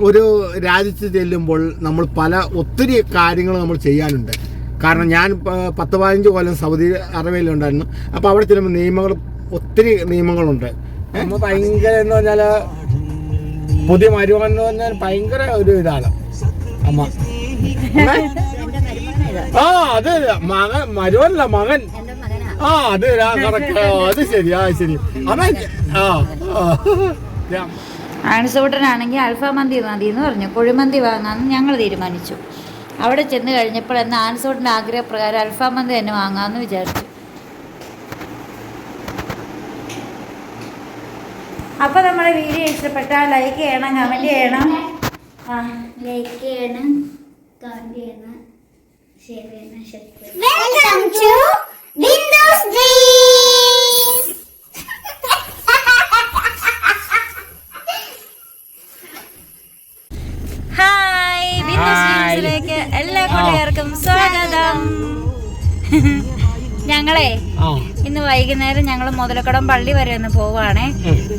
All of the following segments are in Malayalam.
ഒരു രാജ്യത്ത് ചെല്ലുമ്പോൾ നമ്മൾ പല ഒത്തിരി കാര്യങ്ങൾ നമ്മൾ ചെയ്യാനുണ്ട്. കാരണം ഞാൻ പത്ത് പതിനഞ്ച് കൊല്ലം സൗദി അറേബ്യയിലുണ്ടായിരുന്നു അപ്പോൾ അവിടെ ചെല്ലുമ്പോൾ നിയമങ്ങൾ ഒത്തിരി നിയമങ്ങളുണ്ട്. ഭയങ്കര എന്ന് പറഞ്ഞാൽ പുതിയ മരുമകൻ എന്ന് പറഞ്ഞാൽ ഭയങ്കര ഒരു ഇതാണ്. അമ്മ. ആ അത് മകൻ. മരുവല്ല മകൻ ആ അത് അത് ശരി ആ ശരി. അമ്മ ആ. ആൺസൂട്ടനാണെങ്കിൽ അൽഫാം മന്തി മതി എന്ന് പറഞ്ഞു. കുഴിമന്തി വാങ്ങാമെന്ന് ഞങ്ങൾ തീരുമാനിച്ചു. അവിടെ ചെന്ന് കഴിഞ്ഞപ്പോൾ എന്ന ആൺസൂട്ടിന്റെ ആഗ്രഹപ്രകാരം അൽഫാം മന്തി തന്നെ വാങ്ങാമെന്ന് വിചാരിച്ചു. അപ്പോൾ നമ്മുടെ വീഡിയോ ഇഷ്ടപ്പെട്ടാൽ ലൈക്ക് ചെയ്യണം കമന്റ് ചെയ്യണം. ആ. ലൈക്ക് ചെയ്യണം കമന്റ് ചെയ്യണം ഷെയർ ചെയ്യണം ഞങ്ങളെ. ഇന്ന് വൈകുന്നേരം ഞങ്ങൾ മുതലക്കടം പള്ളി വരെ ഒന്ന് പോവാണേ.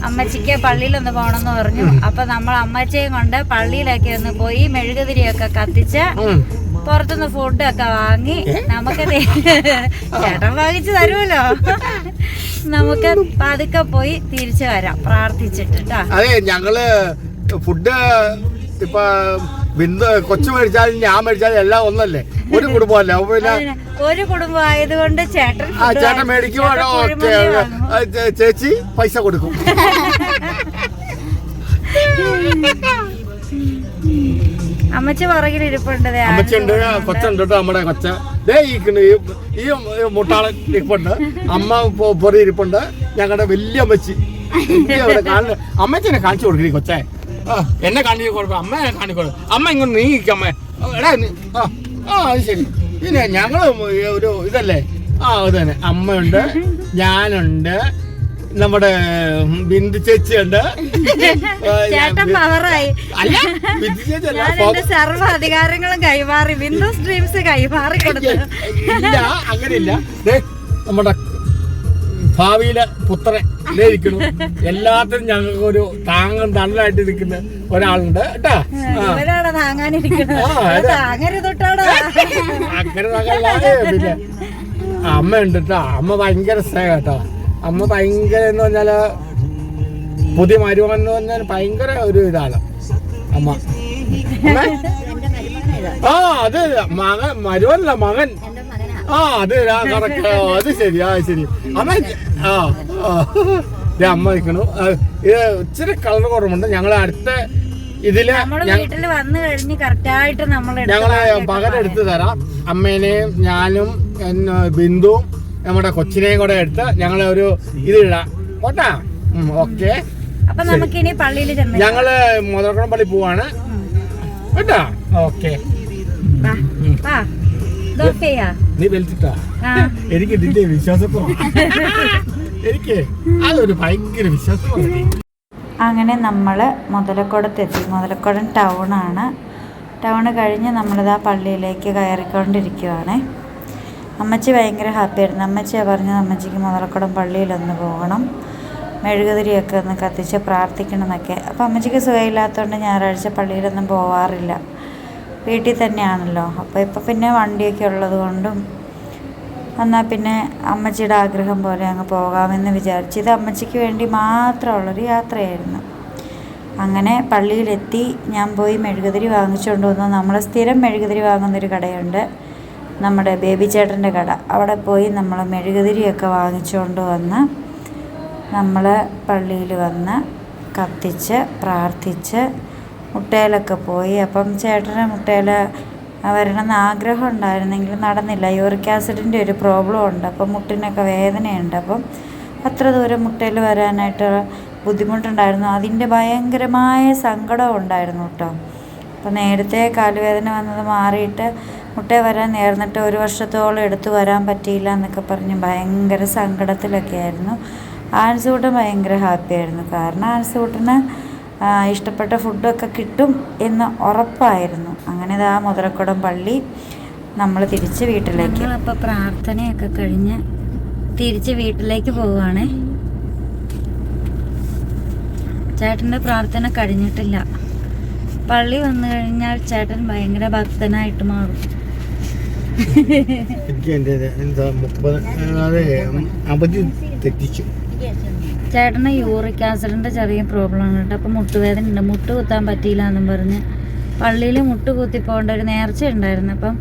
അമ്മച്ചിക്ക് പള്ളിയിലൊന്ന് പോകണമെന്ന് പറഞ്ഞു. അപ്പൊ നമ്മൾ അമ്മച്ചയും കൊണ്ട് പള്ളിയിലൊക്കെ ഒന്ന് പോയി മെഴുകുതിരിയൊക്കെ കത്തിച്ച്. പുറത്തുനിന്ന് ഫുഡൊക്കെ വാങ്ങി നമുക്ക് ചേട്ടൻ വാങ്ങിച്ചു തരുമല്ലോ. നമുക്ക് പതുക്കെ പോയി തിരിച്ചു വരാം. പ്രാർത്ഥിച്ചിട്ട് ട്ടാ. അതെ ഞങ്ങൾ ഫുഡ് ഇപ്പൊ ബിന്ദു കൊച്ചു മേടിച്ചാലും ഞാൻ മേടിച്ചാലും എല്ലാം ഒന്നല്ലേ? ഒരു കുടുംബമല്ലേ. പിന്നെ ഒരു കുടുംബം ആയതുകൊണ്ട് ചേട്ടൻ ആ ചേട്ടൻ മേടിക്കുവാണോ? ഓക്കെ ചേച്ചി പൈസ കൊടുക്കും. അമ്മച്ചി പുറകിൽ ഇരിപ്പുണ്ട് ദേ അമ്മച്ചുണ്ട് കൊച്ചുണ്ട് കേട്ടോ നമ്മുടെ കൊച്ച. ദേ ഇരിക്കുന്നു ഈ മുട്ടാളൻ ഇരിപ്പുണ്ട്. അമ്മ പൊറി ഇരിപ്പുണ്ട്. ഞങ്ങളുടെ വലിയ അമ്മച്ചി. വലിയ അവിടെ കാണുന്ന അമ്മച്ചിനെ കാണിച്ചു കൊടുക്കണി കൊച്ചേ. എന്നെ കാണിച്ചു കൊടുക്കും. അമ്മ കാണിക്കൊടുക്കും അമ്മ ഇങ്ങോട്ട് നീങ്ങിക്കും എടാ ആ ശരി. പിന്നെ ഞങ്ങൾ ഒരു ഇതല്ലേ? ആ അത് തന്നെ അമ്മയുണ്ട് ഞാനുണ്ട് നമ്മുടെ ബിന്ദു ചേച്ചിയുണ്ട്. അല്ല ബിന്ദു ചേച്ചി അല്ല സർവ സർവ അധികാരങ്ങളും കൈമാറി വിൻഡോസ് ഡ്രീംസ് കൈമാറി കൊടുത്തു. ഇല്ല അങ്ങനെയില്ല. നമ്മുടെ ഭാവിയിലെ പുത്രൻ ഇരിക്കുന്നു. എല്ലാത്തിനും ഞങ്ങൾക്ക് ഒരു താങ്ങും തണലായിട്ട് നിൽക്കുന്ന ഒരാളുണ്ട്. കേട്ടാ? ഇവരാണ് താങ്ങാനിരിക്കുന്നത്. താങ്ങരുതൊട്ടാടാ തകല്ലാതെ പിന്നെ കേട്ടോ അമ്മ ഭയങ്കര സ്നേഹം കേട്ടോ. അമ്മ ഭയങ്കര എന്ന് പറഞ്ഞാൽ പുതിയ മരുമകൻ എന്ന് പറഞ്ഞാൽ ഭയങ്കര ഒരു ഇതാണ് അമ്മ. ആ അത് മകൻ മരുവല്ല മകൻ. ആ അത് കറക്റ്റ്. അത് ശരി ആ ശരി. അമ്മ ആ അമ്മ നിൽക്കണു ഇത് ഇച്ചിരി കളർ കുറവുണ്ട്. ഞങ്ങൾ അടുത്ത ഇതിൽ വീട്ടിൽ വന്നു കഴിഞ്ഞ് കറക്റ്റായിട്ട് നമ്മൾ ഞങ്ങൾ പകരെടുത്ത് തരാം. അമ്മേനെയും ഞാനും ബിന്ദുവും നമ്മുടെ കൊച്ചിനെയും കൂടെ എടുത്ത് ഞങ്ങളെ ഒരു ഇത് ഇടാം. ഓട്ടാ ഓക്കെ. അപ്പൊ നമുക്ക് ഇനി പള്ളിയിൽ ചെന്ന് ഞങ്ങൾ മുതലക്കുളം പള്ളി പോവാണ്. കേട്ടാ? ഓക്കെ. നീ വലിച്ചിട്ടാ എനിക്ക് ഇതിന്റെ വിശ്വാസക്കുറവ്. എനിക്ക് അതൊരു ഭയങ്കര വിശ്വാസക്കുറവ്. അങ്ങനെ നമ്മൾ മുതലക്കുടത്തെത്തി. മുതലക്കുടം ടൗണാണ്. ടൗൺ കഴിഞ്ഞ് നമ്മളിതാ പള്ളിയിലേക്ക് കയറിക്കൊണ്ടിരിക്കുവാണേ. അമ്മച്ചി ഭയങ്കര ഹാപ്പിയായിരുന്നു. അമ്മച്ചിയാണ് പറഞ്ഞത് അമ്മച്ചിക്ക് മുതലക്കുടം പള്ളിയിലൊന്ന് പോകണം. മെഴുകുതിരിയൊക്കെ ഒന്ന് കത്തിച്ച് പ്രാർത്ഥിക്കണം എന്നൊക്കെ അപ്പോൾ അമ്മച്ചിക്ക് സുഖമില്ലാത്തതുകൊണ്ട് ഞായറാഴ്ച പള്ളിയിലൊന്നും പോവാറില്ല. വീട്ടിൽ തന്നെയാണല്ലോ. അപ്പോൾ ഇപ്പോൾ പിന്നെ വണ്ടിയൊക്കെ ഉള്ളത് കൊണ്ടും എന്നാൽ പിന്നെ അമ്മച്ചിയുടെ ആഗ്രഹം പോലെ അങ്ങ് പോകാമെന്ന് വിചാരിച്ചു. ഇത് അമ്മച്ചിക്ക് വേണ്ടി മാത്രമുള്ളൊരു യാത്രയായിരുന്നു. അങ്ങനെ പള്ളിയിലെത്തി ഞാൻ പോയി മെഴുകുതിരി വാങ്ങിച്ചുകൊണ്ട് വന്നു. നമ്മൾ സ്ഥിരം മെഴുകുതിരി വാങ്ങുന്നൊരു കടയുണ്ട്. നമ്മുടെ ബേബി ചേട്ടന്റെ കട. അവിടെ പോയി നമ്മൾ മെഴുകുതിരിയൊക്കെ വാങ്ങിച്ചുകൊണ്ട് വന്ന് നമ്മൾ പള്ളിയിൽ വന്ന് കത്തിച്ച് പ്രാർത്ഥിച്ച് മുട്ടയിലൊക്കെ പോയി. അപ്പം ചേട്ടന് മുട്ടയിൽ വരണമെന്ന് ആഗ്രഹം ഉണ്ടായിരുന്നെങ്കിലും നടന്നില്ല. യൂറിക് ആസിഡിന്റെ ഒരു പ്രോബ്ലം ഉണ്ട് അപ്പം മുട്ടിനൊക്കെ വേദനയുണ്ട്. അപ്പം അത്ര ദൂരം മുട്ടയിൽ വരാനായിട്ട് ബുദ്ധിമുട്ടുണ്ടായിരുന്നു. അതിന്റെ ഭയങ്കരമായ സങ്കടം ഉണ്ടായിരുന്നു കേട്ടോ. അപ്പം നേരത്തെ കാലുവേദന വന്നത് മാറിയിട്ട് മുട്ട വരാൻ നേർന്നിട്ട് ഒരു വർഷത്തോളം എടുത്തു വരാൻ പറ്റിയില്ല എന്നൊക്കെ പറഞ്ഞ് ഭയങ്കര സങ്കടത്തിലൊക്കെ ആയിരുന്നു. ആൻസൂട്ടൻ ഭയങ്കര ഹാപ്പി ആയിരുന്നു കാരണം ആൻസൂട്ടിന് ഇഷ്ടപ്പെട്ട ഫുഡൊക്കെ കിട്ടും എന്ന് ഉറപ്പായിരുന്നു. അങ്ങനെ ആ മുതലക്കുടം പള്ളി നമ്മൾ തിരിച്ച് വീട്ടിലേക്ക്. അപ്പോൾ പ്രാർത്ഥനയൊക്കെ കഴിഞ്ഞ് തിരിച്ച് വീട്ടിലേക്ക് പോവുകയാണേ. ചേട്ടന്റെ പ്രാർത്ഥന കഴിഞ്ഞിട്ടില്ല. പള്ളി വന്നു കഴിഞ്ഞാൽ ചേട്ടൻ ഭയങ്കര ഭക്തനായിട്ട് മാറും. എനിക്ക് എന്റെ എന്താ മുപ്പത് അതെ അവധി തെറ്റിച്ചു. ചേട്ടന് യൂറിക് ആസിഡിന്റെ ചെറിയ പ്രോബ്ലം ഉണ്ട് കേട്ടോ. അപ്പം മുട്ടുവേദന ഉണ്ട്. മുട്ട് കുത്താൻ പറ്റിയില്ല എന്നും പറഞ്ഞ് പള്ളിയിൽ മുട്ട് കുത്തി പോകേണ്ട ഒരു നേർച്ച ഉണ്ടായിരുന്നു. അപ്പം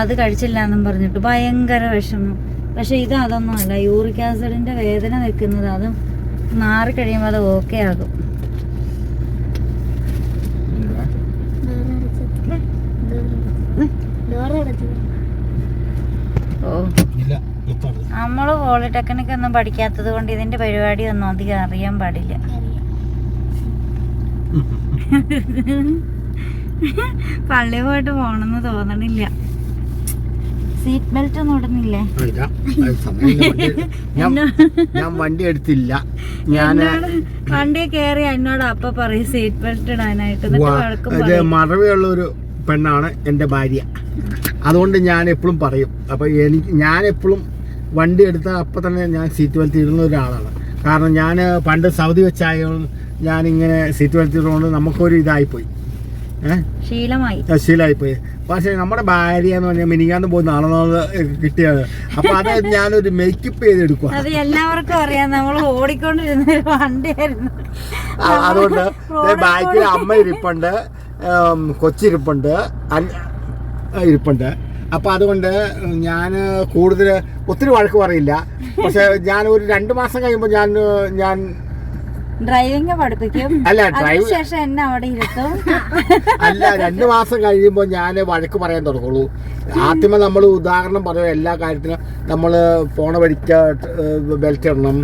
അത് കഴിച്ചില്ല എന്നും പറഞ്ഞിട്ട് ഭയങ്കര വിഷമം. പക്ഷേ ഇത് അതൊന്നുമല്ല യൂറിക് ആസിഡിന്റെ വേദന വെക്കുന്നത് അതും മാറിക്കഴിയുമ്പോൾ അത് ഓക്കെ ആകും ഓ ഇല്ല മുത്താണ് നമ്മൾ പോളിടെക്നിക് ഒന്നും പഠിക്കാത്തത് കൊണ്ട് ഇതിന്റെ പരിപാടി ഒന്നും അധികം അറിയാൻ പാടില്ല. പള്ളി പോയിട്ട് പോണെന്ന് തോന്നണില്ല. സീറ്റ് ബെൽറ്റ് ഒന്നും ഇടുന്നില്ലേ? ഞാൻ വണ്ടി എടുത്തില്ല. ഞാൻ വണ്ടി കയറി എന്നോട് അപ്പ പറയും സീറ്റ് ബെൽറ്റ് ഇടാനായിട്ട്. മറവിയുള്ള ഒരു പെണ്ണാണ് എന്റെ ഭാര്യ. അതുകൊണ്ട് ഞാൻ എപ്പോഴും പറയും. അപ്പൊ എനിക്ക് ഞാൻ എപ്പോഴും വണ്ടി എടുത്ത അപ്പം തന്നെ ഞാൻ സീറ്റ് ബെൽറ്റ് ഇടുന്ന ഒരാളാണ്. കാരണം ഞാൻ പണ്ട് സൗദി വെച്ചായ ഞാനിങ്ങനെ സീറ്റ് ബെൽറ്റ് ഇടുന്നതുകൊണ്ട് നമുക്കൊരു ഇതായിപ്പോയി. ഏഹ് ശീലമായി. ശീലമായിപ്പോയി. പക്ഷേ നമ്മുടെ ഭാര്യ എന്ന് പറഞ്ഞാൽ മിനിങ്ങാന്ന് പോയി നാളെ കിട്ടിയത് അപ്പൊ അത് ഞാനൊരു മേക്കപ്പ് ചെയ്തെടുക്കുക അത് എല്ലാവർക്കും അറിയാം. നമ്മൾ ഓടിക്കൊണ്ടിരുന്ന വണ്ടിയായിരുന്നു. അതുകൊണ്ട് ബാക്കിൽ അമ്മ ഇരിപ്പുണ്ട്. കൊച്ചിരിപ്പുണ്ട്. ഇരിപ്പുണ്ട്. അപ്പൊ അതുകൊണ്ട് ഞാൻ കൂടുതൽ ഒത്തിരി വഴക്ക് പറയില്ല. പക്ഷെ ഞാൻ ഒരു രണ്ട് മാസം കഴിയുമ്പോൾ ഞാൻ ഞാൻ ഡ്രൈവിംഗ് പഠിപ്പിക്കും. അല്ല ഡ്രൈവിംഗ് ശേഷം എന്നെ അവിടെ ഇരുത്തും. അല്ല രണ്ടു മാസം കഴിയുമ്പോൾ ഞാൻ വഴക്ക് പറയാൻ തുടങ്ങുള്ളൂ. ആദ്യമേ നമ്മൾ ഉദാഹരണം പറയും എല്ലാ കാര്യത്തിനും. നമ്മൾ പോണ വഴിക്ക് ബെൽറ്റ് ഇടണം.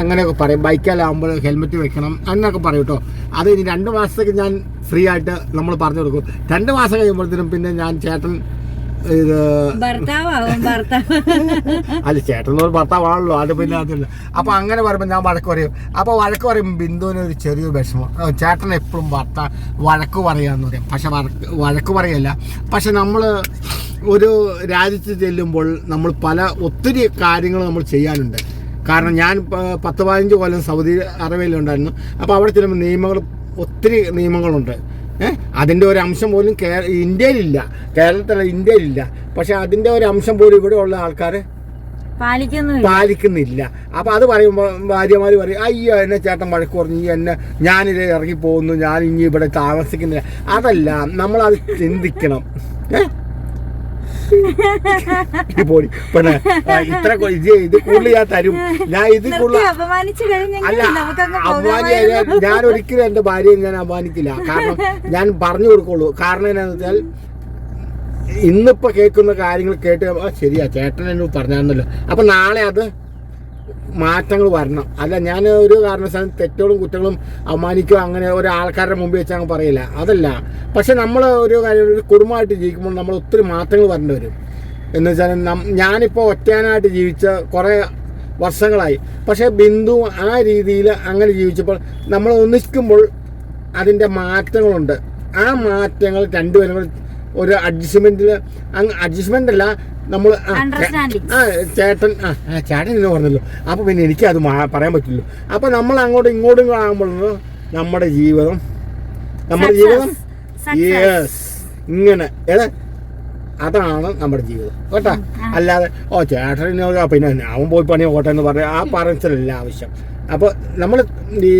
എങ്ങനെയൊക്കെ അങ്ങനെയൊക്കെ പറയും. ബൈക്കിലാകുമ്പോൾ ഹെൽമെറ്റ് വെക്കണം. എന്നൊക്കെ പറയും കേട്ടോ അത് ഇനി രണ്ട് മാസത്തേക്ക് ഞാൻ ഫ്രീ ആയിട്ട് നമ്മൾ പറഞ്ഞു കൊടുക്കും. രണ്ട് മാസം കഴിയുമ്പോഴത്തേനും പിന്നെ ഞാൻ ചേട്ടൻ ഇത് അല്ല ചേട്ടൻ ഭർത്താവാണല്ലോ. അത് പിന്നെ അതില്ല അപ്പൊ അങ്ങനെ പറയുമ്പോൾ ഞാൻ വഴക്ക് പറയും. അപ്പൊ വഴക്ക് പറയുമ്പോ ബിന്ദുവിന് ഒരു ചെറിയൊരു വിഷമം. ചേട്ടൻ എപ്പോഴും ഭർത്താ വഴക്ക് പറയാന്ന് പറയും. പക്ഷെ വഴക്ക് പറയല്ല. പക്ഷെ നമ്മൾ ഒരു രാജ്യത്ത് ചെല്ലുമ്പോൾ നമ്മൾ പല ഒത്തിരി കാര്യങ്ങൾ നമ്മൾ ചെയ്യാനുണ്ട്. കാരണം ഞാൻ പത്ത് പതിനഞ്ച് കൊല്ലം സൗദി അറേബ്യയിലുണ്ടായിരുന്നു. അപ്പോൾ അവിടെ ചെല്ലുമ്പോൾ നിയമങ്ങൾ ഒത്തിരി നിയമങ്ങളുണ്ട്. അതിന്റെ ഒരു അംശം പോലും കേ ഇന്ത്യയിലില്ല. കേരളത്തിലെ ഇന്ത്യയിലില്ല. പക്ഷെ അതിന്റെ ഒരു അംശം പോലും ഇവിടെ ഉള്ള ആൾക്കാർ പാലിക്കുന്നില്ല പാലിക്കുന്നില്ല. അപ്പം അത് പറയുമ്പോൾ ഭാര്യമാർ പറയും അയ്യോ എന്നെ ചേട്ടൻ വഴക്ക് പറഞ്ഞു. ഈ എന്നെ ഞാനിത് ഇറങ്ങി പോകുന്നു ഞാൻ ഇനി ഇവിടെ താമസിക്കുന്നില്ല. അതല്ല നമ്മളത് ചിന്തിക്കണം. ഏ? പോടി. പിന്നെ ഇത്ര ഇത് ഇത് കൂടുതൽ ഞാൻ തരും. ഞാൻ ഇത് കൂടുതൽ അപമാനിച്ചു കഴിഞ്ഞെങ്കിൽ അല്ല നമുക്കങ്ങ് അപമാനിക്കാൻ ഞാൻ ഒരിക്കലും എന്റെ ഭാര്യയെ ഞാൻ അപമാനിക്കില്ല. കാരണം ഞാൻ പറഞ്ഞു കൊടുക്കുള്ളൂ. കാരണം എന്താണെന്ന് വെച്ചാൽ ഇന്നിപ്പോ കേൾക്കുന്ന കാര്യങ്ങൾ കേട്ട് ശരിയാ ചേട്ടൻ എന്നോട് പറഞ്ഞാന്നല്ലോ അപ്പൊ നാളെ അത് മാറ്റങ്ങൾ വരണം. അല്ല ഞാൻ ഒരു കാരണവശാലും തെറ്റുകളും കുറ്റങ്ങളും അവമാനിക്കുക അങ്ങനെ ഒരു ആൾക്കാരുടെ മുമ്പിൽ വെച്ച് അങ്ങ് പറയില്ല. അതല്ല. പക്ഷെ നമ്മൾ ഒരു കാര്യം ഒരു കുടുംബമായിട്ട് ജീവിക്കുമ്പോൾ നമ്മൾ ഒത്തിരി മാറ്റങ്ങൾ വരേണ്ടി വരും. എന്ന് വെച്ചാൽ ഞാനിപ്പോൾ ഒറ്റയാനായിട്ട് ജീവിച്ച കുറേ വർഷങ്ങളായി. പക്ഷേ ബിന്ദു ആ രീതിയിൽ അങ്ങനെ ജീവിച്ചപ്പോൾ നമ്മൾ ഒന്നിക്കുമ്പോൾ അതിന്റെ മാറ്റങ്ങളുണ്ട്. ആ മാറ്റങ്ങൾ രണ്ടുപേരും ഒരു അഡ്ജസ്റ്റ്മെന്റിൽ അങ്ങ് അഡ്ജസ്റ്റ്മെന്റ് അല്ല നമ്മൾ. ചേട്ടൻ ആ ചേട്ടൻ എന്ന് പറഞ്ഞല്ലോ. അപ്പോൾ പിന്നെ എനിക്ക് അത് പറയാൻ പറ്റില്ല അപ്പോൾ നമ്മൾ അങ്ങോട്ടും ഇങ്ങോട്ടും കൂടെ നമ്മുടെ ജീവിതം നമ്മുടെ ജീവിതം. യെസ് ഇങ്ങനെ. ഏതാ അതാണ് നമ്മുടെ ജീവിതം. കേട്ടാ? അല്ലാതെ ഓ ചേട്ടൻ പിന്നെ അവൻ പോയി പണി ഓട്ടെ എന്ന് പറഞ്ഞ ആ പറച്ചിലല്ല ആവശ്യം. അപ്പോൾ നമ്മൾ ഈ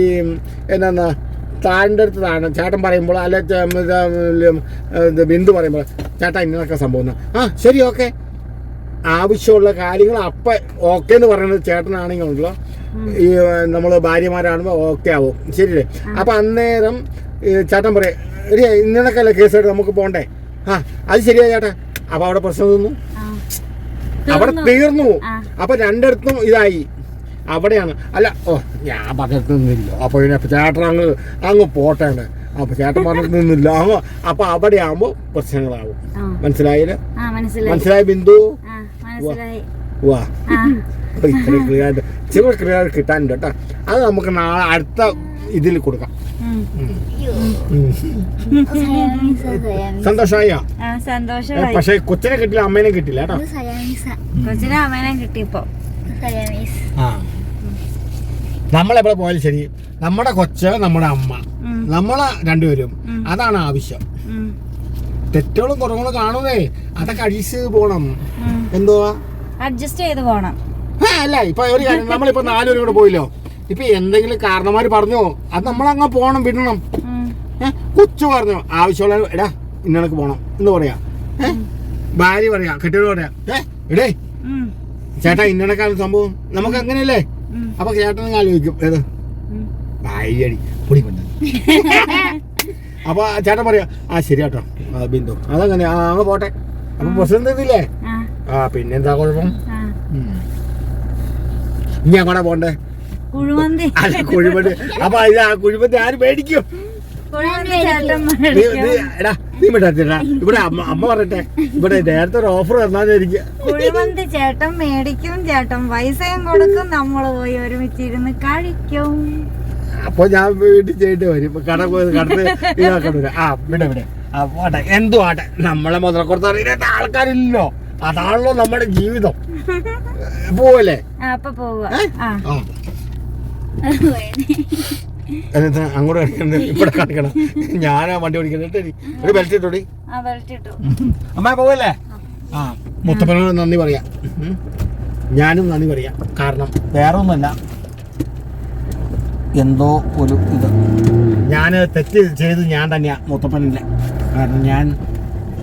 എന്താ താഴിന്റെ അടുത്ത് താഴെ ചേട്ടൻ പറയുമ്പോൾ അല്ലെ ബിന്ദു പറയുമ്പോൾ ചേട്ടാ ഇന്നതൊക്കെ സംഭവം ആ ശരി ഓക്കെ. ആവശ്യമുള്ള കാര്യങ്ങൾ അപ്പ ഓക്കെ എന്ന് പറയുന്നത് ചേട്ടനാണെങ്കിൽ ഉണ്ടല്ലോ. ഈ നമ്മൾ ഭാര്യമാരാകുമ്പോൾ ഓക്കെ ആവും. ശരിയല്ലേ? അപ്പം അന്നേരം ചേട്ടൻ പറയും ഒരു ഇന്നണക്കല്ല കേസായിട്ട് നമുക്ക് പോണ്ടേ? ആ അത് ശരിയാ ചേട്ടാ. അപ്പം അവിടെ പ്രശ്നം തന്നു. അവിടെ തീർന്നു. അപ്പൊ രണ്ടിടത്തും ഇതായി. അവിടെയാണ്. അല്ല ഓ ഞാൻ പറഞ്ഞിട്ട് നിന്നില്ല. അപ്പൊ പിന്നെ ചേട്ടൻ അങ്ങ് അങ്ങ് പോട്ടാണ്. അപ്പൊ ചേട്ടൻ പറഞ്ഞിട്ട് നിന്നില്ല. അങ്ങ് അപ്പൊ അവിടെ ആകുമ്പോ പ്രശ്നങ്ങളാവും. മനസ്സിലായില്ല? മനസ്സിലായി. ബിന്ദു? മനസ്സിലായി. വാ ആ. അപ്പൊ ഇത്ര ക്ലിയർ ആയിട്ട് ക്ലിയർ കിട്ടാനുണ്ട് കേട്ടോ. അത് നമുക്ക് നാളെ അടുത്ത ഇതിൽ കൊടുക്കാം. സന്തോഷമായോ. പക്ഷെ കൊച്ചിനെ കിട്ടില്ല അമ്മേനെ കിട്ടില്ല കേട്ടോ. കൊച്ചിനെ അമ്മേനെ കിട്ടിയപ്പോ. നമ്മളെവിടെ പോയാലും ശരി. നമ്മുടെ കൊച്ച് നമ്മുടെ അമ്മ. നമ്മളെ രണ്ടുപേരും. അതാണ് ആവശ്യം. തെറ്റുകളും കുറവുകളും കാണുന്നേ. അതൊക്കെ അഴിച്ച് പോണം. എന്തുവാ? അഡ്ജസ്റ്റ് ചെയ്ത് പോണം. അല്ല ഇപ്പൊ ഒരു കാര്യം നമ്മളിപ്പോ നാലുപേരും കൂടെ പോയില്ലോ. ഇപ്പൊ എന്തെങ്കിലും കാരണന്മാര് പറഞ്ഞോ അത് നമ്മളങ്ങ് പോണം വിടണം. കൊച്ചു പറഞ്ഞു ആവശ്യമുള്ള എടാ ഇന്നണക്ക് പോണം. എന്ന് പറയാ. ഭാര്യ പറയാ കെട്ടിയോട് പറയാ എടേ. ചേട്ടാ ഇന്നണക്കാണ് സംഭവം. നമുക്ക് അങ്ങനെയല്ലേ. അപ്പൊ ചേട്ടൻ ആലോചിക്കും ഏത്. ഭാര്യടി പൊടി അപ്പൊ ചേട്ടൻ പറയാ ആ ശരി കേട്ടോ ബിന്ദു അതങ്ങനെ ആ അങ്ങ് പോട്ടെ. അപ്പൊ പ്രസിഡന്റ് ഇതില്ലേ ആ, പിന്നെ പിന്നെന്താ കുഴപ്പം. ഇനി അങ്ങോട്ടാ പോണ്ടേ? കുഴിമന്തി. അല്ല കുഴിമന്തി. അപ്പൊ ഇത് ആ കുഴിമന്തി ആര് മേടിക്കും? എടാ നീ മിണ്ടാത്തിടാ ഇവിടെ അമ്മ അമ്മ പറയട്ടെ ഇവിടെ നേരത്തെ ഒരു ഓഫർ തന്നാലിരിക്കുക കുഴിമന്തി ചേട്ടൻ മേടിക്കും ചേട്ടൻ പൈസയും കൊടുക്കും. നമ്മൾ പോയി ഒരുമിച്ച് ഇരുന്ന് കഴിക്കും. അപ്പൊ ഞാൻ വീട്ടിൽ ചെയ്തിട്ട് വരും. കട കടത്ത് ഇതാക്കണ്ട. ആ ഇവിടെ ഇവിടെ. ആ പോട്ടെ. എന്തു ആട്ടെ നമ്മളെ മുതലക്കുറത്ത് അറിയാത്ത ആൾക്കാരില്ലല്ലോ. അതാണല്ലോ നമ്മുടെ ജീവിതം. പോവല്ലേ? എന്നിട്ട് അങ്ങോട്ട് കാണിക്കണം ഇവിടെ കാണിക്കണം. ഞാനാ വണ്ടി ഓടിക്കുന്നത്. ഒരു ബെൽറ്റ് ഇട്ടോടി. അമ്മ പോവല്ലേ? ആ മുത്തപ്പനോട് നന്ദി പറയാം. ഞാനും നന്ദി പറയാം. കാരണം വേറെ ഒന്നുമല്ല എന്തോ ഒരു ഇത്. ഞാൻ തെറ്റ് ചെയ്ത് ഞാൻ തന്നെയാ മുത്തപ്പനില്ല. കാരണം ഞാൻ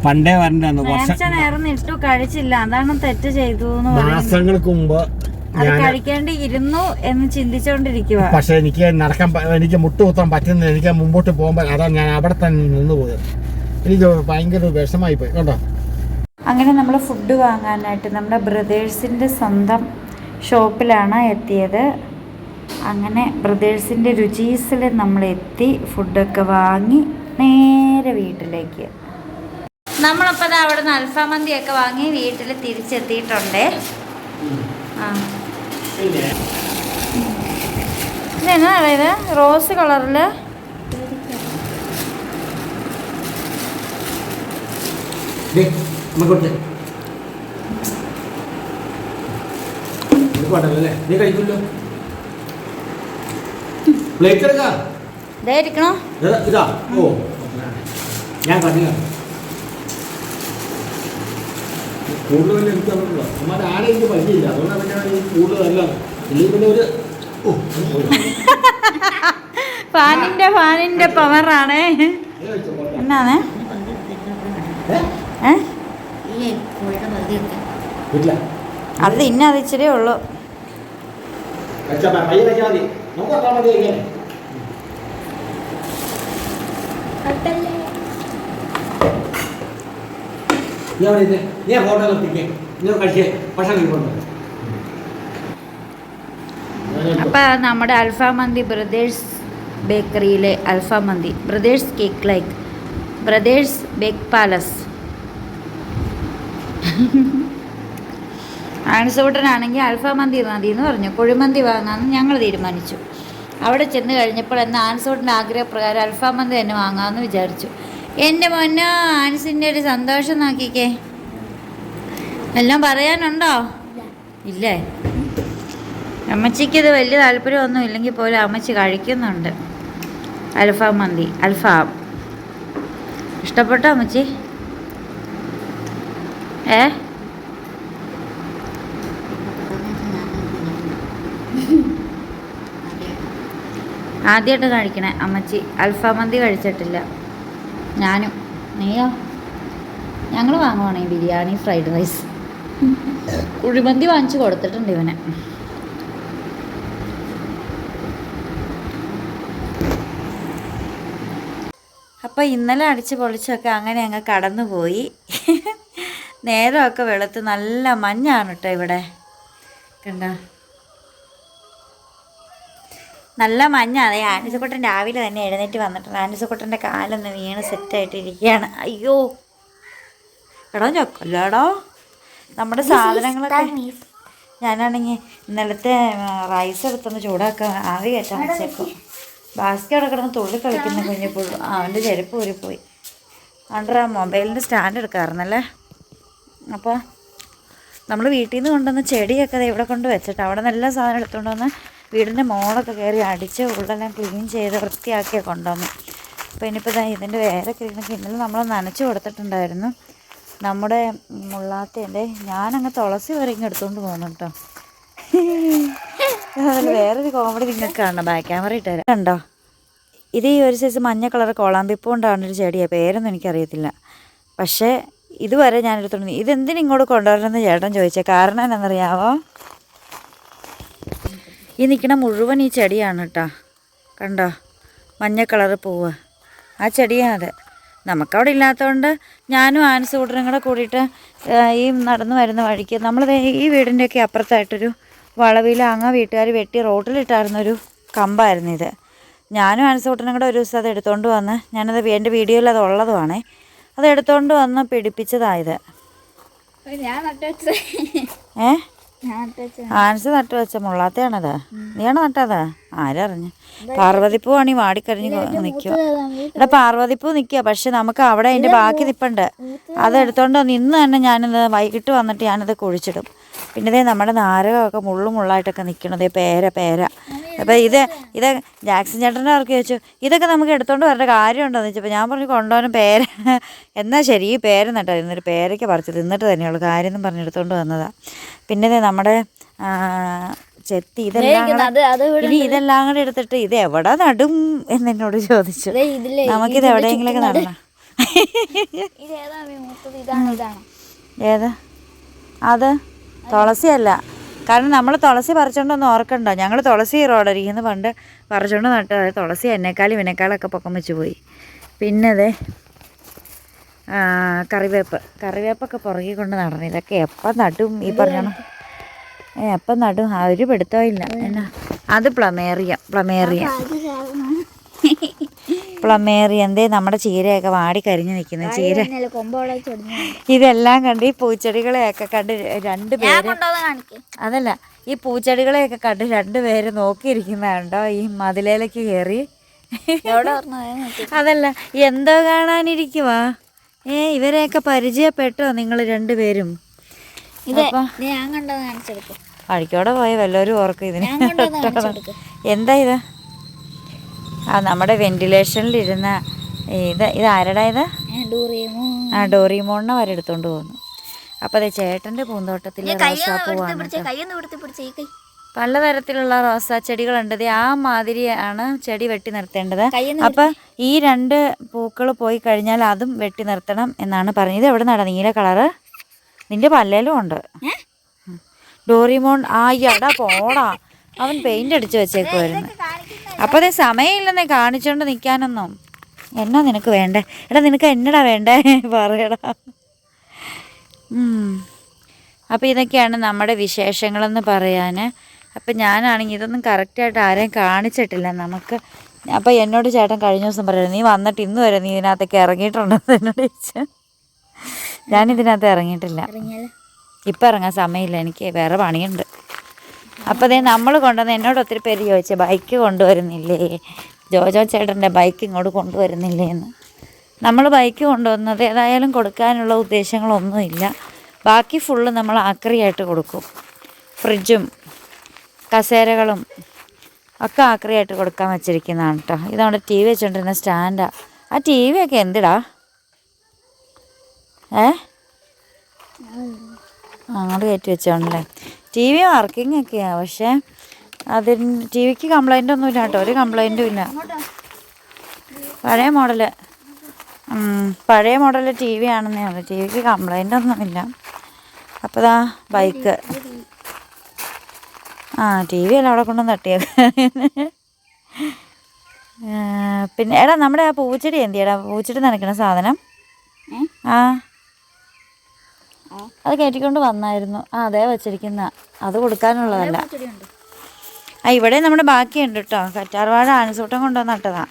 പണ്ടേ വരണ്ടായിരുന്നു നേർച്ച കഴിച്ചില്ല. അതാണ് തെറ്റ് ചെയ്തു മാസങ്ങൾക്ക് മുമ്പ് അത് ഞാൻ കഴിക്കേണ്ടി ഇരുന്നു എന്ന് ചിന്തിച്ചോണ്ടിരിക്കുക പക്ഷെ എനിക്ക് നടക്കാൻ എനിക്ക് മുട്ടുകുത്താൻ പറ്റുന്ന എനിക്ക് മുമ്പോട്ട് പോകുമ്പോൾ അതാ ഞാൻ അവിടെ തന്നെ നിന്ന് പോയത്. എനിക്ക് ഭയങ്കര വിഷമായി പോയി. കേട്ടോ അങ്ങനെ നമ്മൾ ഫുഡ് വാങ്ങാനായിട്ട് നമ്മുടെ ബ്രദേഴ്സിന്റെ സ്വന്തം ഷോപ്പിലാണ് എത്തിയത്. അങ്ങനെ ബ്രദേഴ്സിന്റെ രുചീസിൽ നമ്മൾ എത്തി ഫുഡൊക്കെ വാങ്ങി നേരെ വീട്ടിലേക്ക്. നമ്മളപ്പോൾ അവിടെ നിന്ന് അൽഫാം മന്തിയൊക്കെ വാങ്ങി വീട്ടിൽ തിരിച്ചെത്തിയിട്ടുണ്ട്. ആ. ഇതെന്നാ ഇത്? റോസ് കളറിൽ നീ കഴിക്കില്ലോ പ്ലേറ്റ് എടുക്കാം. ഇതേ ഇരിക്കണോ? ഇതാ- ഇതാ. ഓ. ഞാൻ കണ്ടില്ല കൂടുതൽ എനിക്ക് അറിയില്ല അമ്മ ആരെ എനിക്ക് പരിചയമില്ല. അതുകൊണ്ടാണ് ഞാൻ ഈ കൂടുതലല്ല ഇല്ലെങ്കിൽ പിന്നെ ഒരു ഫാനിന്റെ ഫാനിന്റെ പവറാണ്. എന്നാണ്? അത് ഇന്ന അത് ഇച്ചിരി ഉള്ളൂ. നമുക്ക് എത്താൻ മതി കഴിക്കാൻ നീ അവിടെ ഇരുന്ന്, ഫോട്ടോ നിർത്തിക്കേ നീ കഴിച്ചേ. ഭക്ഷണം നമ്മുടെ അൽഫാം മന്തി ബ്രദേഴ്സ് ബേക്കറിയിലെ അൽഫാം മന്തി. Brothers cake like. Brothers Bake Palace. ആൺസൂട്ടനാണെങ്കിൽ അൽഫാം മന്തി മതി എന്ന് പറഞ്ഞു. കുഴിമന്തി വാങ്ങാമെന്ന് ഞങ്ങൾ തീരുമാനിച്ചു. അവിടെ ചെന്ന് കഴിഞ്ഞപ്പോൾ എന്നാൽ ആൻസൂട്ടിന്റെ ആഗ്രഹപ്രകാരം അൽഫാം മന്തി തന്നെ വാങ്ങാമെന്ന് വിചാരിച്ചു. എന്റെ മോന ആൻസിന്റെ ഒരു സന്തോഷം നോക്കിക്കേ. എല്ലാം പറയാനുണ്ടോ? ഇല്ലേ. അമ്മച്ചിക്ക് ഇത് വലിയ താല്പര്യമൊന്നും ഇല്ലെങ്കിൽ പോലും അമ്മച്ചി കഴിക്കുന്നുണ്ട്. അൽഫാം മന്തി അൽഫാം. ഇഷ്ടപ്പെട്ടോ അമ്മച്ചി? ഏ? ആദ്യമായിട്ട് കഴിക്കണേ അമ്മച്ചി. അൽഫാം മന്തി കഴിച്ചിട്ടില്ല. ഞാനും. നീയോ? ഞങ്ങൾ വാങ്ങുവാണേ ബിരിയാണി ഫ്രൈഡ് റൈസ്. കുഴിമന്തി വാങ്ങിച്ച് കൊടുത്തിട്ടുണ്ട് ഇവനെ. അപ്പോൾ ഇന്നലെ അടിച്ച് പൊളിച്ചൊക്കെ അങ്ങനെ അങ്ങ് കടന്നുപോയി. നേരമൊക്കെ വെളുത്ത് നല്ല മഞ്ഞാണ് കേട്ടോ ഇവിടെ. കണ്ട? നല്ല മഞ്ഞാണ്. ആനിസക്കുട്ടൻ രാവിലെ തന്നെ എഴുന്നേറ്റ് വന്നിട്ടുണ്ട് ആനിസക്കുട്ടന്റെ കാലൊന്ന് വീണ് സെറ്റായിട്ടിരിക്കുകയാണ്. അയ്യോ. എടോ ചൊക്കല്ലോടോ നമ്മുടെ സാധനങ്ങളൊക്കെ ഞാനാണെങ്കിൽ ഇന്നലത്തെ റൈസ് എടുത്തൊന്ന് ചൂടാക്കാൻ ആവി കയറ്റാൻ വെച്ചേക്കും. ബാസ്കറ്റ് അവിടെ കിടന്ന് തുള്ളി കളിക്കുന്ന കുഞ്ഞിപ്പുള്ളു അവന്റെ ചെരുപ്പ് ഊരിപ്പോയി അതുകൊണ്ട് ആ മൊബൈലിന്റെ സ്റ്റാൻഡ് എടുക്കാറുന്നല്ലേ അപ്പോൾ നമ്മൾ വീട്ടിൽ നിന്ന് കൊണ്ടുവന്ന ചെടിയൊക്കെ ഇവിടെ കൊണ്ട് വെച്ചിട്ട് അവിടെ നിന്ന് എല്ലാ സാധനം എടുത്തുകൊണ്ട് വന്ന് വീടിന്റെ മോളൊക്കെ കയറി അടിച്ച് ഉള്ളെല്ലാം ക്ലീൻ ചെയ്ത് വൃത്തിയാക്കിയ കൊണ്ടുവന്നു. അപ്പോൾ ഇനിയിപ്പോൾ ഇതാ ഇതിന്റെ വേറെ ക്ലീൻ ഇന്നലെ നമ്മൾ നനച്ച് കൊടുത്തിട്ടുണ്ടായിരുന്നു. നമ്മുടെ മുള്ളാത്തേന്റെ ഞാനങ്ങ് തുളസി വരെ ഇങ്ങ് എടുത്തുകൊണ്ട് പോകുന്നു കേട്ടോ അതിൽ വേറൊരു കോമഡി നിങ്ങൾക്ക് കാണണം. ബാക്ക് ക്യാമറ ഇട്ടുതരാം കണ്ടോ? ഇത് ഈ ഒരു സൈസ് മഞ്ഞ കളർ കോളാമ്പിപ്പൂ കൊണ്ടാണ് ഒരു ചെടിയാണ് പേരൊന്നും എനിക്കറിയത്തില്ല. പക്ഷേ ഇതുവരെ ഞാൻ എടുത്തോണ്ട് ഇതെന്തിനും ഇങ്ങോട്ട് കൊണ്ടുവരണമെന്ന് ചേട്ടൻ ചോദിച്ചേ. കാരണം എന്താണെന്നറിയാവോ? ഈ നിൽക്കണ മുഴുവൻ ഈ ചെടിയാണ് കേട്ടോ കണ്ടോ? മഞ്ഞ കളറ് പൂവ്. ആ ചെടിയാണ് അത്. നമുക്കവിടെ ഇല്ലാത്തതുകൊണ്ട് ഞാനും ആൻസ് കൂട്ടരും കൂടെ കൂടിയിട്ട് ഈ നടന്നു വരുന്ന വഴിക്ക് നമ്മൾ ഈ വീടിന്റെയൊക്കെ അപ്പുറത്തായിട്ടൊരു വളവിൽ അങ്ങ വീട്ടുകാർ വെട്ടി റോട്ടിലിട്ടായിരുന്നൊരു കമ്പായിരുന്നു ഇത്. ഞാനും ആൻസ് കൂടെ ഒരു ദിവസം അത് എടുത്തുകൊണ്ട് വന്ന് ഞാനത് എന്റെ വീഡിയോയിൽ അത് ഉള്ളതുമാണേ അത് എടുത്തുകൊണ്ട് വന്ന് പിടിപ്പിച്ചതായത് ഏ? ആൻസ് നട്ടു വെച്ച മുള്ളാത്തയാണത്. നീയാണ് നട്ടത്? ആരറിഞ്ഞു. പാർവതിപ്പൂ ഈ വാടിക്കരിഞ്ഞ് നിൽക്കുക ഇവിടെ പാർവതിപ്പൂ നിൽക്കുക പക്ഷെ നമുക്ക് അവിടെ അതിന്റെ ബാക്കി നിൽപ്പുണ്ട് അത് എടുത്തോണ്ട് വന്ന് ഇന്ന് തന്നെ ഞാനിത് വൈകിട്ട് വന്നിട്ട് ഞാനിത് കുഴിച്ചിടും. പിന്നെ ഇതേ നമ്മുടെ നാരകമൊക്കെ മുള്ളും മുള്ളായിട്ടൊക്കെ നിൽക്കണത് പേര പേര. അപ്പോൾ ഇത് ഇത് ജാക്സൺ ചേട്ടന്റെ അവർക്ക് ചോദിച്ചു ഇതൊക്കെ നമുക്ക് എടുത്തോണ്ട് വരേണ്ട കാര്യമുണ്ടോയെന്ന് ചോദിച്ചപ്പോൾ ഞാൻ പറഞ്ഞു കൊണ്ടുപോകാനും പേര. എന്നാൽ ശരി ഈ പേര നട്ടോ. ഇന്നൊരു പേരയ്ക്ക് പറിച്ചു തിന്നിട്ട് തന്നെയുള്ളൂ കാര്യം എന്നും പറഞ്ഞ് എടുത്തോണ്ട് വന്നതാണ് പിന്നെ നമ്മുടെ ചെത്തി ഇതെല്ലാം ഇനി ഇതെല്ലാം കൂടെ എടുത്തിട്ട് ഇത് എവിടെ നടും എന്ന് എന്നോട് ചോദിച്ചു നമുക്കിത് എവിടെയെങ്കിലൊക്കെ നടണം. ഏത്? അത്? തുളസിയല്ല. കാരണം നമ്മൾ തുളസി പറിച്ചോണ്ടൊന്നും ഓർക്കണ്ട. ഞങ്ങൾ തുളസി റോഡരിക്കുന്നു പണ്ട് പറിച്ചോണ്ട് നട്ടത് അതായത് തുളസി എന്നെക്കാളും ഇവനേക്കാളൊക്കെ പൊക്കം വെച്ച് പോയി. പിന്നെ അതെ കറിവേപ്പ്. കറിവേപ്പൊക്കെ പുറകെ കൊണ്ട് നടന്നു. ഇതൊക്കെ എപ്പം നടും ഈ പറഞ്ഞ എപ്പം നടും? ഒരു പിടുത്തവും ഇല്ല. എന്നാ അത് പ്ലമേറിയ പ്ലമേറിയ. പ്ലമേറിയ എന്തേ നമ്മുടെ ചീരയൊക്കെ വാടി കരിഞ്ഞു നിൽക്കുന്ന ചീര. ഇതെല്ലാം കണ്ട് ഈ പൂച്ചെടികളെയൊക്കെ കണ്ട് രണ്ട് ഞാൻ പേര് കൊണ്ടുവന്ന് കാണിക്കേ. അതല്ല ഈ പൂച്ചെടികളെയൊക്കെ കണ്ട് രണ്ട് പേര് നോക്കിയിരിക്കുന്നുണ്ടോ ഈ മതിലേലേക്ക് കയറി. അതല്ല എന്തോ കാണാനിരിക്കുവാ. ഏ ഇവരെയൊക്കെ പരിചയപ്പെട്ടോ നിങ്ങൾ രണ്ടുപേരും വഴിക്കോടെ പോയ വല്ലവരും ഓർക്കും ഇതിന് എന്താ ഇത്? ആ നമ്മുടെ വെന്റിലേഷനിലിരുന്ന ഇത് ഇത് ആരുടെ ഇത്? ആ ഡോറിമോണിനെ വരെടുത്തോണ്ട് പോകുന്നു. അപ്പോൾ അതെ ചേട്ടന്റെ പൂന്തോട്ടത്തിൽ റോസാപ്പൂവാണ് പലതരത്തിലുള്ള റോസാ ചെടികളുണ്ട്. ആ മാതിരിയാണ് ചെടി വെട്ടി നിർത്തേണ്ടത്. അപ്പൊ ഈ രണ്ട് പൂക്കൾ പോയി കഴിഞ്ഞാൽ അതും വെട്ടി നിർത്തണം എന്നാണ് പറഞ്ഞത്. എവിടെ നടന്നു നീല കളറ്? നിന്റെ പല്ലേലും ഉണ്ട്. ഡോറിമോൺ ആ എടാ പോടാ. അവൻ പെയിന്റ് അടിച്ച് വെച്ചേക്കുമായിരുന്നു അപ്പോൾ അതേ സമയമില്ലെന്നേ കാണിച്ചോണ്ട് നിൽക്കാനൊന്നും എന്നാ നിനക്ക് വേണ്ടേ? എടാ നിനക്ക് എന്നടാ വേണ്ടേ? പറയടാ. അപ്പോൾ ഇതൊക്കെയാണ് നമ്മുടെ വിശേഷങ്ങളെന്ന് പറയാൻ അപ്പം ഞാനാണെങ്കിൽ ഇതൊന്നും കറക്റ്റായിട്ട് ആരെയും കാണിച്ചിട്ടില്ല നമുക്ക്. അപ്പോൾ എന്നോട് ചേട്ടൻ കഴിഞ്ഞ ദിവസം പറയുന്നത് നീ വന്നിട്ട് ഇന്ന് വരെ നീ ഇതിനകത്തേക്ക് ഇറങ്ങിയിട്ടുണ്ടെന്ന് എന്നോട് ചോദിച്ചു. ഞാനിതിനകത്ത് ഇറങ്ങിയിട്ടില്ല. ഇപ്പം ഇറങ്ങാൻ സമയമില്ല എനിക്ക് വേറെ പണിയുണ്ട്. അപ്പോൾ അതേ നമ്മൾ കൊണ്ടുവന്ന് എന്നോട് ഒത്തിരി പേര് ചോദിച്ചു ബൈക്ക് കൊണ്ടുവരുന്നില്ലേ? ജോജോ ചേട്ടന്റെ ബൈക്ക് ഇങ്ങോട്ട് കൊണ്ടുവരുന്നില്ലേ എന്ന്. നമ്മൾ ബൈക്ക് കൊണ്ടുവന്നത് ഏതായാലും കൊടുക്കാനുള്ള ഉദ്ദേശങ്ങളൊന്നുമില്ല ബാക്കി ഫുള്ള് നമ്മൾ ആക്രിയായിട്ട് കൊടുക്കും. ഫ്രിഡ്ജും കസേരകളും ഒക്കെ ആക്രിയായിട്ട് കൊടുക്കാൻ വെച്ചിരിക്കുന്നതാണ് കേട്ടോ നമ്മുടെ ടി വി വെച്ചുകൊണ്ടിരുന്ന സ്റ്റാൻഡാണ് ആ ടി വി ഒക്കെ എന്തിടാ? ഏ? അങ്ങോട്ട് കയറ്റി വെച്ചോണ്ടല്ലേ. ടി വി വർക്കിംഗ് ഒക്കെയാണ് പക്ഷേ അതിന് ടി വിക്ക് കംപ്ലൈന്റ് ഒന്നുമില്ല കേട്ടോ ഒരു കംപ്ലൈന്റും ഇല്ല. പഴയ മോഡൽ പഴയ മോഡൽ ടി വി ആണെന്നേ ഉള്ളൂ ടി വിക്ക് കംപ്ലൈന്റ് ഒന്നുമില്ല. അപ്പോൾ ദാ ബൈക്ക് ആ ടി വി അല്ല അവിടെ കൊണ്ടുവന്ന് തട്ടിയത്. പിന്നെ എടാ നമ്മുടെ ആ പൂച്ചെടി എന്തിയാടാ? പൂച്ചെടി നനയ്ക്കണ സാധനം? ആ. അത് കയറ്റിക്കൊണ്ട് വന്നായിരുന്നു. ആ അതേ വെച്ചിരിക്കുന്ന. അത് കൊടുക്കാനുള്ളതല്ല. ആ ഇവിടെ നമ്മുടെ ബാക്കിയുണ്ട് കേട്ടോ കറ്റാർവാഴ ആനസൂട്ടം കൊണ്ടുവന്ന് നട്ടതാ.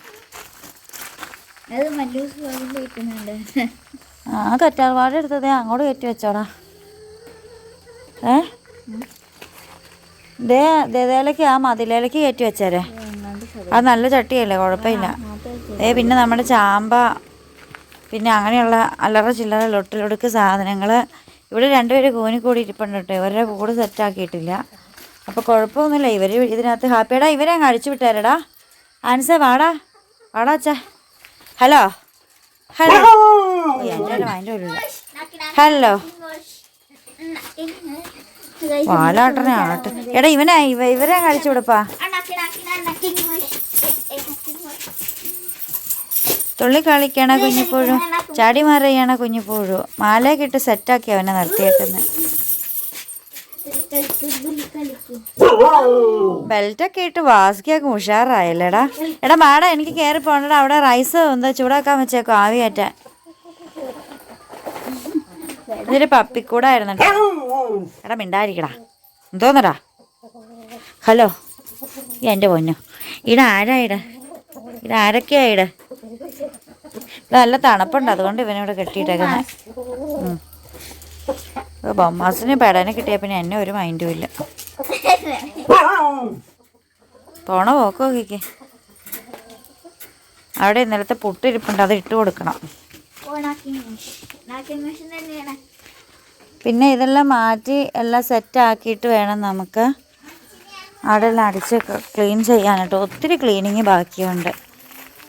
ആ കറ്റാർവാഴ എടുത്തതേ. അങ്ങോട്ട് കയറ്റി വെച്ചോടാ. ഏ? ദേ ദേതേലേക്ക് ആ മതിലേലേക്ക് കയറ്റി വെച്ചേരെ. അത് നല്ല ചട്ടിയല്ലേ? കുഴപ്പമില്ല. ഏ പിന്നെ നമ്മുടെ ചാമ്പ പിന്നെ അങ്ങനെയുള്ള അല്ലറ ചില്ലറ ലൊട്ടിലൊടുക്ക് സാധനങ്ങൾ ഇവിടെ രണ്ടുപേര് കൂനി കൂടി കേട്ടോ ഇവരുടെ കൂട് സെറ്റാക്കിയിട്ടില്ല അപ്പോൾ കുഴപ്പമൊന്നുമില്ല ഇവർ ഇതിനകത്ത് ഹാപ്പിയടാ ഇവരെ അങ്ങ് അഴിച്ചു വിട്ടേരടാ ആൻസ വാടാ വാടാ അച്ഛാ ഹലോ ഹലോ ഹലോ വാലാട്ടനെ ആട്ടെ എടാ ഇവനെ ഇവ ഇവരെ അഴിച്ചു വിടപ്പാ തുള്ളി കളിക്കണ കുഞ്ഞിപ്പോഴും ചാടി മറിയണ കുഞ്ഞിപ്പോഴും മാലയൊക്കെ ഇട്ട് സെറ്റാക്കി അവനെ നിർത്തിയേക്കുന്നത് ബെൽറ്റൊക്കെ ഇട്ട് വാസിക്കൊക്കെ ഉഷാറായല്ലേടാ. എടാ മാഡം എനിക്ക് കയറി പോകണ്ടടാ. അവിടെ റൈസ് എന്താ ചൂടാക്കാൻ വെച്ചേക്കും ആവി കയറ്റാൻ. ഇതൊരു പപ്പിക്കൂടായിരുന്നു കേട്ടോ എടാ മിണ്ടായിരിക്കടാ എന്തോന്നടാ? ഹലോ എന്റെ പൊന്നു. ഇട ആരാ ഇട ഇത് ആരൊക്കെയാ ഇട ഇത് നല്ല തണുപ്പുണ്ട്. അതുകൊണ്ട് ഇവനിവിടെ കെട്ടിയിട്ടേക്കുന്നത് ബൊമ്മാസിന് പെടാനെ കിട്ടിയാൽ പിന്നെ എന്നെ ഒരു മൈൻഡും ഇല്ല. പോണ? പോക്കോ കിക്ക് അവിടെ ഇന്നലത്തെ പുട്ടിരിപ്പുണ്ട്. അത് ഇട്ട് കൊടുക്കണം. പിന്നെ ഇതെല്ലാം മാറ്റി എല്ലാം സെറ്റ് ആക്കിയിട്ട് വേണം നമുക്ക് അവിടെ എല്ലാം അടിച്ച് ക്ലീൻ ചെയ്യാനായിട്ട്. ഒത്തിരി ക്ലീനിങ് ബാക്കിയുണ്ട്.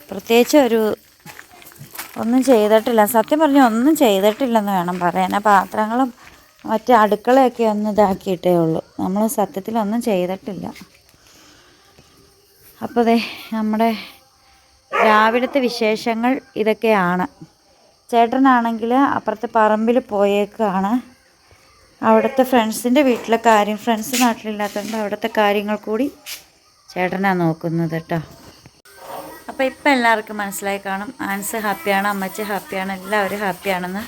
പ്രത്യേകിച്ച് ഒരു ഒന്നും ചെയ്തിട്ടില്ല. സത്യം പറഞ്ഞാൽ ഒന്നും ചെയ്തിട്ടില്ലെന്ന് വേണം പറയാൻ. ആ പാത്രങ്ങളും മറ്റേ അടുക്കളയൊക്കെ ഒന്ന് ഇതാക്കിയിട്ടേ ഉള്ളൂ. നമ്മൾ സത്യത്തിൽ ഒന്നും ചെയ്തിട്ടില്ല അപ്പോൾ നമ്മുടെ രാവിലത്തെ വിശേഷങ്ങൾ ഇതൊക്കെയാണ്. ചേട്ടനാണെങ്കിൽ അപ്പുറത്തെ പറമ്പിൽ പോയേക്കാണ്. അവിടുത്തെ ഫ്രണ്ട്സിന്റെ വീട്ടിലെ കാര്യം ഫ്രണ്ട്സ് നാട്ടിലില്ലാത്തതുകൊണ്ട് അവിടുത്തെ കാര്യങ്ങൾ കൂടി ചേട്ടനാണ് നോക്കുന്നത് കേട്ടോ. അപ്പോൾ ഇപ്പം എല്ലാവർക്കും മനസ്സിലായി കാണും. ആൻസ് ഹാപ്പിയാണ് അമ്മച്ചി ഹാപ്പിയാണ് എല്ലാവരും ഹാപ്പിയാണെന്ന്.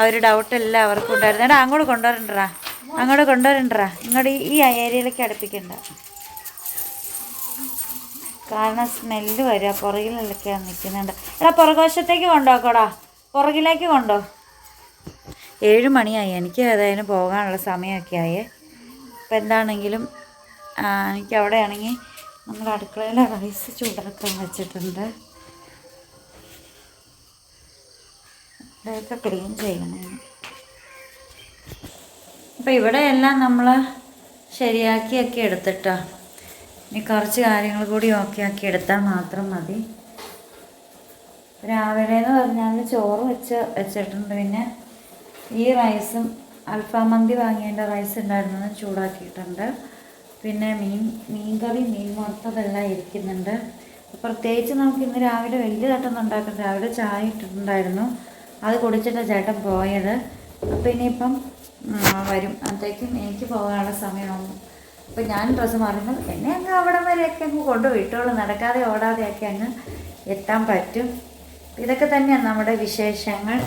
ആ ഒരു ഡൗട്ട് എല്ലാവർക്കും ഉണ്ടായിരുന്നു. എടാ അങ്ങോട്ട് കൊണ്ടുവരണ്ടടാ അങ്ങോട്ട് കൊണ്ടുവരണ്ടടാ ഇങ്ങോട്ട് ഈ- ഏരിയയിലേക്ക് അടുപ്പിക്കണ്ട. കാരണം സ്മെല്ല് വരിക പുറകിലൊക്കെയാണ് നിൽക്കുന്നുണ്ട്. എടാ പുറകുവശത്തേക്ക് കൊണ്ടുപോക്കോടാ. പുറകിലേക്ക് കൊണ്ടോ. ഏഴ് മണിയായി. എനിക്ക് ഏതായാലും പോകാനുള്ള സമയമൊക്കെ ആയേ. ഇപ്പം എന്താണെങ്കിലും എനിക്ക് അവിടെ നമ്മുടെ അടുക്കളയിൽ റൈസ് ചൂടാക്കാൻ വെച്ചിട്ടുണ്ട്. ഇതൊക്കെ ക്ലീൻ ചെയ്യണേ. അപ്പം ഇവിടെയെല്ലാം നമ്മൾ ശരിയാക്കിയൊക്കെ എടുത്തിട്ടാ. ഇനി കുറച്ച് കാര്യങ്ങൾ കൂടി ഓക്കെ ആക്കി എടുത്താൽ മാത്രം മതി. രാവിലെ എന്ന് പറഞ്ഞാൽ ചോറ് വെച്ച് വെച്ചിട്ടുണ്ട്. പിന്നെ ഈ റൈസും അൽഫാം മന്തി വാങ്ങിയതിന്റെ റൈസ് ഉണ്ടായിരുന്നു ചൂടാക്കിയിട്ടുണ്ട്. പിന്നെ മീൻ മീൻ കറി മീൻ വറുത്തതെല്ലാം ഇരിക്കുന്നുണ്ട്. പ്രത്യേകിച്ച് നമുക്ക് ഇന്ന് രാവിലെ വലിയതായിട്ടൊന്നും ഉണ്ടാക്കണ്ട രാവിലെ ചായ ഇട്ടിട്ടുണ്ടായിരുന്നു. അത് കുടിച്ചിട്ട് ചേട്ടൻ പോയത്. അപ്പോൾ ഇനിയിപ്പം വരും. അത്തേക്കും എനിക്ക് പോകാനുള്ള സമയമാകും അപ്പം ഞാൻ ഡ്രസ്സ് മാറുമ്പോൾ എന്നെ അങ്ങ് അവിടെ വരെയൊക്കെ അങ്ങ് കൊണ്ട് വിട്ടോളൂ. നടക്കാതെ ഓടാതെയൊക്കെ അങ്ങ് എത്താൻ പറ്റും. ഇതൊക്കെ തന്നെയാണ് നമ്മുടെ വിശേഷങ്ങൾ.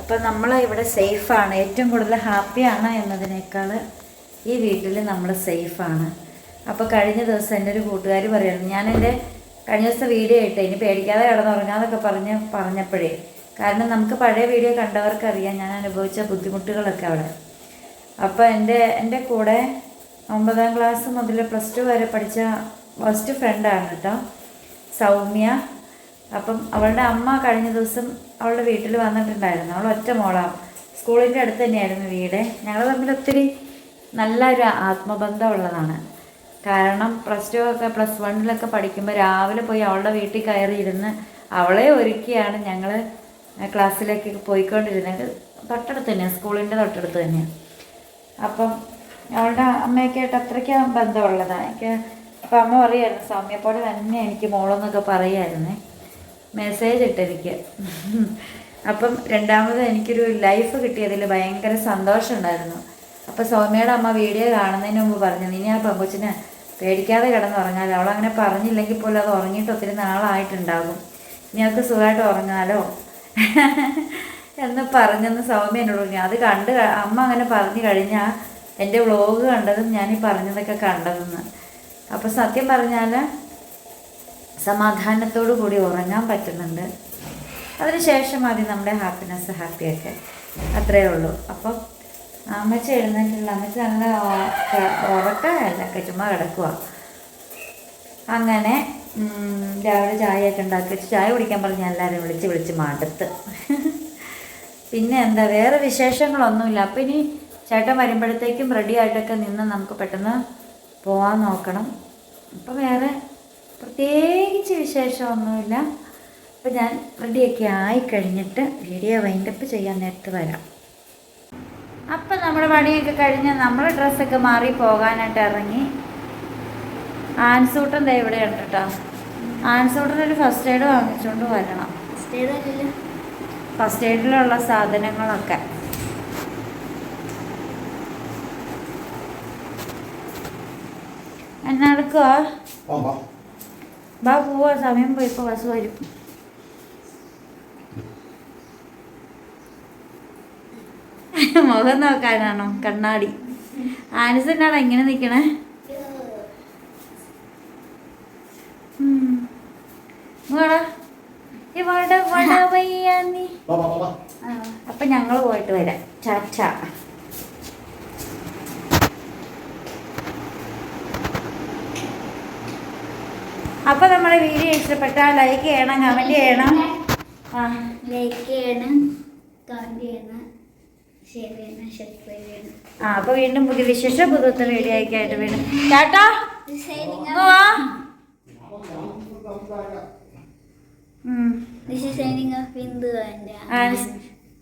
അപ്പം നമ്മൾ ഇവിടെ സേഫാണ് ഏറ്റവും കൂടുതൽ ഹാപ്പിയാണ് എന്നതിനേക്കാൾ ഈ വീട്ടിൽ നമ്മൾ സേഫാണ് അപ്പോൾ കഴിഞ്ഞ ദിവസം എന്റെ ഒരു കൂട്ടുകാർ പറയുന്നു ഞാൻ എന്റെ കഴിഞ്ഞ ദിവസം വീഡിയോ ഇട്ട് ഇനി പേടിക്കാതെ കിടന്നുറങ്ങാതൊക്കെ പറഞ്ഞ് പറഞ്ഞപ്പോഴേ കാരണം നമുക്ക് പഴയ വീഡിയോ കണ്ടവർക്കറിയാം ഞാൻ അനുഭവിച്ച ബുദ്ധിമുട്ടുകളൊക്കെ അവിടെ. അപ്പോൾ എന്റെ എന്റെ കൂടെ ഒമ്പതാം ക്ലാസ് മുതൽ പ്ലസ് ടു വരെ പഠിച്ച ഫസ്റ്റ് ഫ്രണ്ടാണ് കേട്ടോ സൗമ്യ. അപ്പം അവളുടെ അമ്മ കഴിഞ്ഞ ദിവസം അവളുടെ വീട്ടിൽ വന്നിട്ടുണ്ടായിരുന്നു. അവൾ ഒറ്റ മോളാണ് സ്കൂളിന്റെ അടുത്ത് തന്നെയായിരുന്നു വീട്. ഞങ്ങൾ തമ്മിൽ ഒത്തിരി നല്ലൊരു ആത്മബന്ധമുള്ളതാണ്. കാരണം പ്ലസ് ടു ഒക്കെ പ്ലസ് വണ്ണിലൊക്കെ പഠിക്കുമ്പോൾ രാവിലെ പോയി അവളുടെ വീട്ടിൽ കയറി ഇരുന്ന് അവളെ ഒരുക്കിയാണ് ഞങ്ങൾ ക്ലാസ്സിലേക്ക് പോയിക്കൊണ്ടിരുന്നത്. തൊട്ടടുത്ത് തന്നെയാണ് സ്കൂളിന്റെ തൊട്ടടുത്ത് തന്നെയാണ് അപ്പം അവളുടെ അമ്മയൊക്കെയായിട്ട് അത്രയ്ക്ക് ബന്ധമുള്ളതാണ് എനിക്ക് അപ്പം അമ്മ പറയായിരുന്നു സൗമ്യ പോലെ തന്നെ എനിക്ക് മോളെന്നൊക്കെ പറയായിരുന്നേ. മെസ്സേജ് ഇട്ടെനിക്ക് അപ്പം രണ്ടാമത് എനിക്കൊരു ലൈഫ് കിട്ടിയതിൽ ഭയങ്കര സന്തോഷമുണ്ടായിരുന്നു. അപ്പോൾ സൗമ്യയുടെ അമ്മ വീഡിയോ കാണുന്നതിന് മുമ്പ് പറഞ്ഞു ഇനി ആ പെങ്കൊച്ചിന് പേടിക്കാതെ കിടന്നുറങ്ങാലോ അവളങ്ങനെ പറഞ്ഞില്ലെങ്കിൽ പോലും അത് ഉറങ്ങിയിട്ട് ഒത്തിരി നാളായിട്ടുണ്ടാകും. ഇനി അവൾക്ക് സുഖമായിട്ട് ഉറങ്ങാലോ? എന്ന് പറഞ്ഞെന്ന് സൗമ്യ എന്നോട് പറഞ്ഞു. അത് കണ്ട് അമ്മ അങ്ങനെ പറഞ്ഞു കഴിഞ്ഞാൽ എന്റെ വ്ളോഗ് കണ്ടതും ഞാൻ ഈ പറഞ്ഞതൊക്കെ കണ്ടതെന്ന്. അപ്പോൾ സത്യം പറഞ്ഞാൽ സമാധാനത്തോടു കൂടി ഉറങ്ങാൻ പറ്റുന്നുണ്ട്. അതിനുശേഷം മതി നമ്മുടെ ഹാപ്പിനെസ് ഹാപ്പിയൊക്കെ അത്രയേ ഉള്ളൂ. അപ്പം അമ്മച്ചി എഴുന്നേറ്റില്ല അമ്മച്ചി നല്ല ഉറക്കമല്ല. ചുമ്മാ കിടക്കുക അങ്ങനെ രാവിലെ ചായയൊക്കെ ഉണ്ടാക്കി വെച്ച് ചായ കുടിക്കാൻ പറഞ്ഞ് എല്ലാവരും വിളിച്ച് വിളിച്ച് മടുത്ത്. പിന്നെ എന്താ വേറെ വിശേഷങ്ങളൊന്നുമില്ല. അപ്പം ഇനി ചേട്ടൻ വരുമ്പോഴത്തേക്കും റെഡി ആയിട്ടൊക്കെ നിന്ന് നമുക്ക് പെട്ടെന്ന് പോകാൻ നോക്കണം. അപ്പം വേറെ പ്രത്യേകിച്ച് വിശേഷമൊന്നുമില്ല. അപ്പം ഞാൻ റെഡിയൊക്കെ ആയി കഴിഞ്ഞിട്ട് വീഡിയോ വൈൻഡപ്പ് ചെയ്യാൻ നേരത്ത് വരാം. അപ്പം നമ്മുടെ പണിയൊക്കെ കഴിഞ്ഞ് നമ്മുടെ ഡ്രസ്സൊക്കെ മാറി പോകാനായിട്ട് ഇറങ്ങി. ആൻസൂട്ടൻ ദേ ഇവിടെ ഉണ്ട് കേട്ടോ ആൻസൂട്ടനൊരു ഫസ്റ്റ് എയ്ഡ് വാങ്ങിച്ചുകൊണ്ട് വരണം. ഫസ്റ്റ് എയ്ഡിലുള്ള സാധനങ്ങളൊക്കെ. എന്നാ ബാ പോവാ. സമയം പോയി ഇപ്പോൾ ബസ് വരും. മുഖം നോക്കാനാണോ? കണ്ണാടി. ആനിസ് എന്നാണ് എങ്ങനെ നിൽക്കണേ അപ്പൊ ഞങ്ങൾ പോയിട്ട് വരാം. ചാച്ച അപ്പൊ നമ്മുടെ വീഡിയോ ഇഷ്ടപ്പെട്ടാൽ ലൈക്ക് ചെയ്യണം കമന്റ് ചെയ്യണം. ആ. ലൈക്ക് ചെയ്യണം കമന്റ് ചെയ്യണം ഷെയർ ചെയ്യണം സബ്സ്ക്രൈബ് ചെയ്യണം ആ അപ്പൊ വീണ്ടും പുതിയ വിശേഷ പുതുത്ത റെഡി ആയിട്ട് വീണ്ടും ചേട്ടാ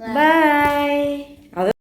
ബൈ. ഇങ്ങ്